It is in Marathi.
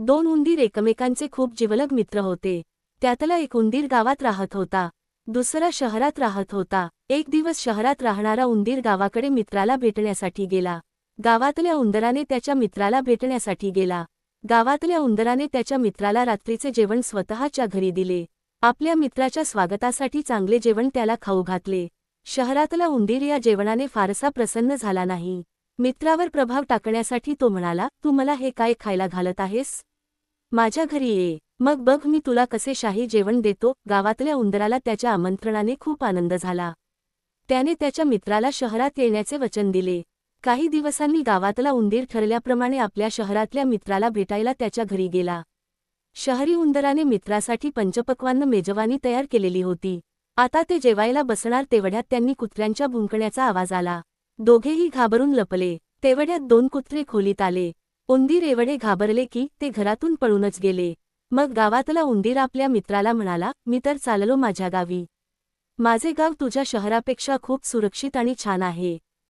दोन उंदीर एकमेकांचे खूप जिवलग मित्र होते. त्यातला एक उंदीर गावात राहत होता. दुसरा शहरात राहत होता. एक दिवस शहरात राहणारा उंदीर गावाकडे मित्राला भेटण्यासाठी गेला. गावातल्या उंदराने त्याच्या मित्राला भेटण्यासाठी गेला. गावातल्या उंदराने त्याच्या मित्राला रात्रीचे जेवण स्वतःच्या घरी दिले. आपल्या मित्राच्या स्वागतासाठी चांगले जेवण त्याला खाऊ घातले. शहरातला उंदीर या जेवणाने फारसा प्रसन्न झाला नाही. मित्रावर प्रभाव टाकण्यासाठी तो म्हणाला तू मला हे काय खायला घालत आहेस? माझ्या घरी ये. मग बघ मी तुला कसे शाही जेवण देतो. गावातल्या उंदराला त्याच्या आमंत्रणाने खूप आनंद झाला. त्याने त्याच्या मित्राला शहरात येण्याचे वचन दिले. काही दिवसांनी गावातला उंदीर ठरल्याप्रमाणे आपल्या शहरातल्या मित्राला भेटायला त्याच्या घरी गेला. शहरी उंदराने मित्रासाठी पंचपक्वान्न मेजवानी तयार केलेली होती. आता ते जेवायला बसणार तेवढ्यात त्यांनी कुत्र्यांच्या भुंकण्याचा आवाज आला. दोघेही घाबरून लपले. तेवढ्यात दोन कुत्रे खोलीत आले. उंदीर एवढे घाबरले की ते घरातून पळूनच गेले. मग गावातला उंदीर आपल्या मित्राला म्हणाला मी तर चाललो माझ्या गावी. माझे गाव तुझ्या शहरापेक्षा खूप सुरक्षित आणि छान आहे.